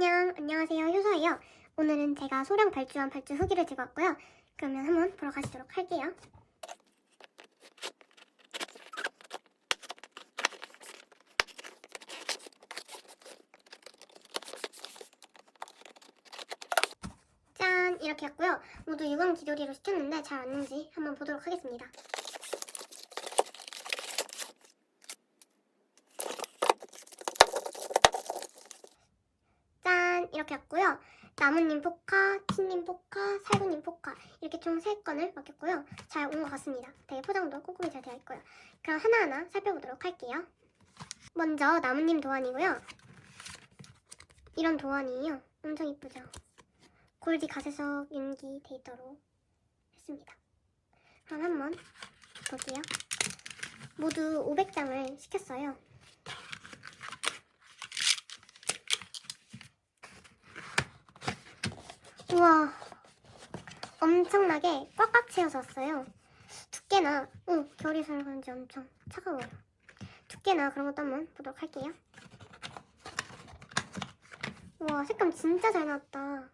안녕, 안녕하세요. 효서예요. 오늘은 제가 소량 발주한 발주 후기를 왔고요. 그러면 한번 보러 가시도록 할게요. 짠! 이렇게 왔고요. 모두 유광 기조리로 시켰는데 잘 왔는지 한번 보도록 하겠습니다. 짠! 이렇게 왔고요. 나무님 포카, 치님 포카, 살구님 포카 이렇게 총 3건을 맡겼고요. 잘 온 것 같습니다. 되게 포장도 꼼꼼히 잘 되어 있고요. 그럼 하나하나 살펴보도록 할게요. 먼저 나무님 도안이고요. 이런 도안이에요. 엄청 이쁘죠? 골디 가세석 윤기 데이터로 했습니다. 그럼 한번 볼게요. 모두 500장을 시켰어요. 우와. 엄청나게 꽉꽉 채워서 왔어요. 두께나 오 결이서 그런지 엄청 차가워요. 두께나 그런 것도 한번 보도록 할게요. 우와 색감 진짜 잘 나왔다.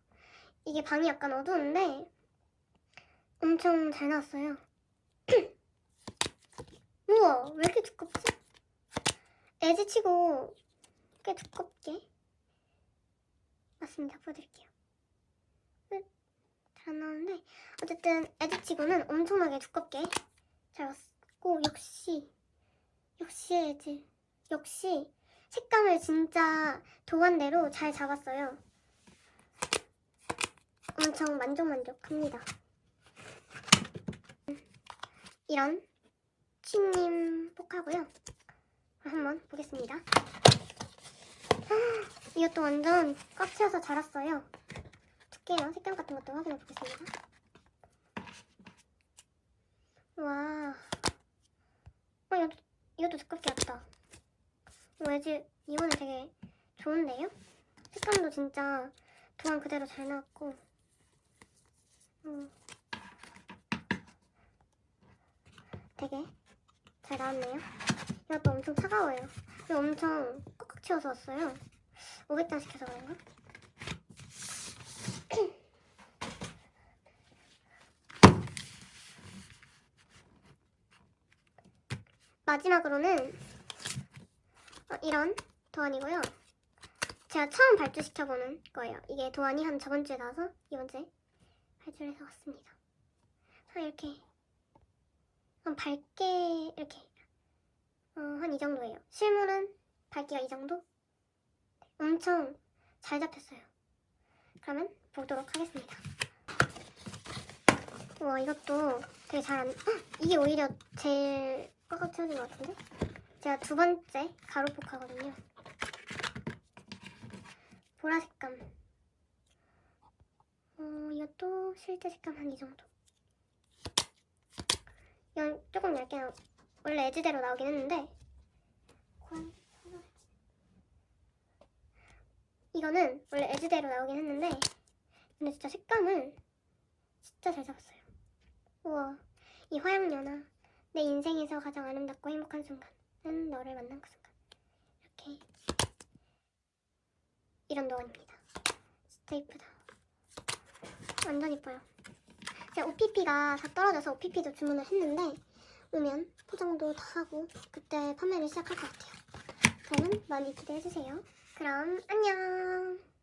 이게 방이 약간 어두운데 엄청 잘 나왔어요. 우와 왜 이렇게 두껍지? 애지치고 꽤 두껍게. 맞습니다. 보여드릴게요 잘 나오는데 어쨌든 에드치고는 엄청나게 두껍게 잘 왔고 역시 역시 에드 역시 색감을 진짜 도안대로 잘 잡았어요. 엄청 만족만족합니다. 이런 치님 포카고요. 한번 보겠습니다. 이것도 완전 꽉 채워서 잘 왔어요 두께나 색감 같은 것도 확인해 보겠습니다. 와, 어, 이것도, 이것도 두껍게 왔다. 왜지? 이거는 되게 좋은데요? 색감도 진짜 도안 그대로 잘 나왔고, 음, 되게 잘 나왔네요. 이것도 엄청 차가워요. 엄청 꽉꽉 채워서 왔어요. 500장 시켜서 그런가? 마지막으로는 어, 이런 도안이고요. 제가 처음 발주시켜보는 거예요. 이게 도안이 한 저번 주에 나와서 이번 주에 발주를 해서 왔습니다. 아, 이렇게 한 밝게 이렇게 어, 한 이 정도예요. 실물은 밝기가 이 정도? 엄청 잘 잡혔어요. 그러면 보도록 하겠습니다. 와 이것도 되게 잘 안... 헉! 이게 오히려 제일 꽉꽉 채워진 것 같은데? 제가 두 번째 가루 포카거든요. 보라 색감. 어, 이것도 실제 색감 한 이 정도. 이건 조금 얇게 나... 원래 에즈대로 나오긴 했는데. 이거는 원래 에즈대로 나오긴 했는데 근데 진짜 색감을 진짜 잘 잡았어요. 우와, 이 화양연화. 내 인생에서 가장 아름답고 행복한 순간은 너를 만난 그 순간. 이렇게 이런 도안입니다. 진짜 이쁘다. 완전 이뻐요. 제가 OPP가 다 떨어져서 OPP도 주문을 했는데 오면 포장도 다 하고 그때 판매를 시작할 것 같아요. 그러면 많이 기대해주세요. 그럼 안녕!